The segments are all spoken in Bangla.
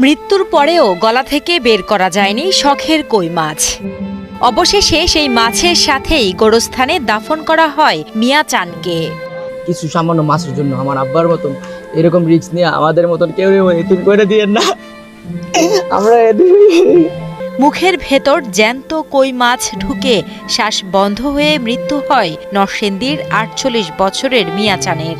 মৃত্যুর পরেও গলা থেকে বের করা যায়নি শখের কই মাছ। অবশেষে সেই মাছের সাথেই গোরস্থানে দাফন করা হয় মিয়া চানকে। কিছু সামান্য মাছের জন্য আমার আব্বার মতন এরকম রিস্ক নিয়ে আমাদের মতন কেউ এতিম করে দিয়েন না। আমরা মুখের ভেতর জ্যান্ত কই মাছ ঢুকে শ্বাস বন্ধ হয়ে মৃত্যু হয় নরসিংদীর আটচল্লিশ বছরের মিয়াচানের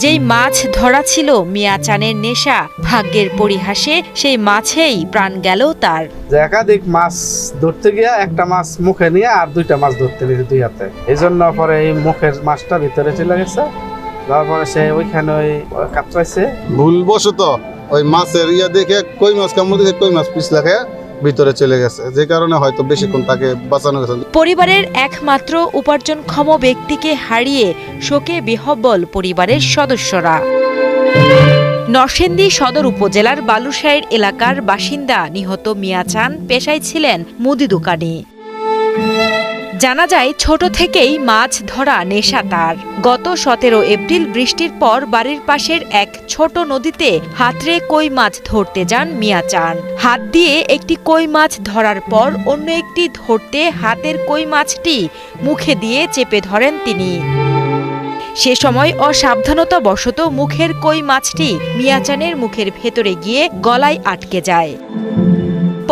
যেই মাছ ধরা ছিল মিয়াচানের নেশা ভাগ্যের পরিহাসে সেই মাছেই প্রাণ গেল তার। একাধিক মাছ ধরতে গিয়া একটা মাছ মুখে নিয়ে আর দুইটা মাছ ধরতে নিয়েছে দুই হাতে। এই জন্য পরে এই মুখের মাছটা ভিতরে চলে গেছে। যাওয়ার পরে সে ওইখানে ওই কাতরাইছে। ভুলবশত ওই মাছের ইয়া দেখে কই মাছ কামড় দেখে কই মাছ পিছ লাখে ভিতরে চলে গেছে। যে কারণে হয়তো বেশিক্ষণ তাকে বাঁচানো গেছে। পরিবারের একমাত্র উপার্জনক্ষম ব্যক্তিকে হারিয়ে শোকে বিহব্বল পরিবারের সদস্যরা। নরসিংদী সদর উপজেলার বালুশাইর এলাকার বাসিন্দা নিহত মিয়াচান পেশায় ছিলেন মুদি দোকানি। জানা যায়, ছোট থেকেই মাছ ধরা নেশা তার। গত সতেরো এপ্রিল বৃষ্টির পর বাড়ির পাশের এক ছোট নদীতে হাতরে কই মাছ ধরতে যান মিয়াচান হাত দিয়ে একটি কই মাছ ধরার পর অন্য একটি ধরতে হাতের কই মাছটি মুখে দিয়ে চেপে ধরেন তিনি। সে সময় অসাবধানতা বশত মুখের কই মাছটি মিয়াচানের মুখের ভেতরে গিয়ে গলায় আটকে যায়।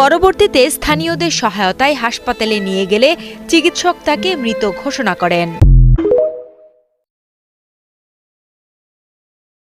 পরবর্তীতে স্থানীয়দের সহায়তায় হাসপাতালে নিয়ে গেলে চিকিৎসক তাকে মৃত ঘোষণা করেন।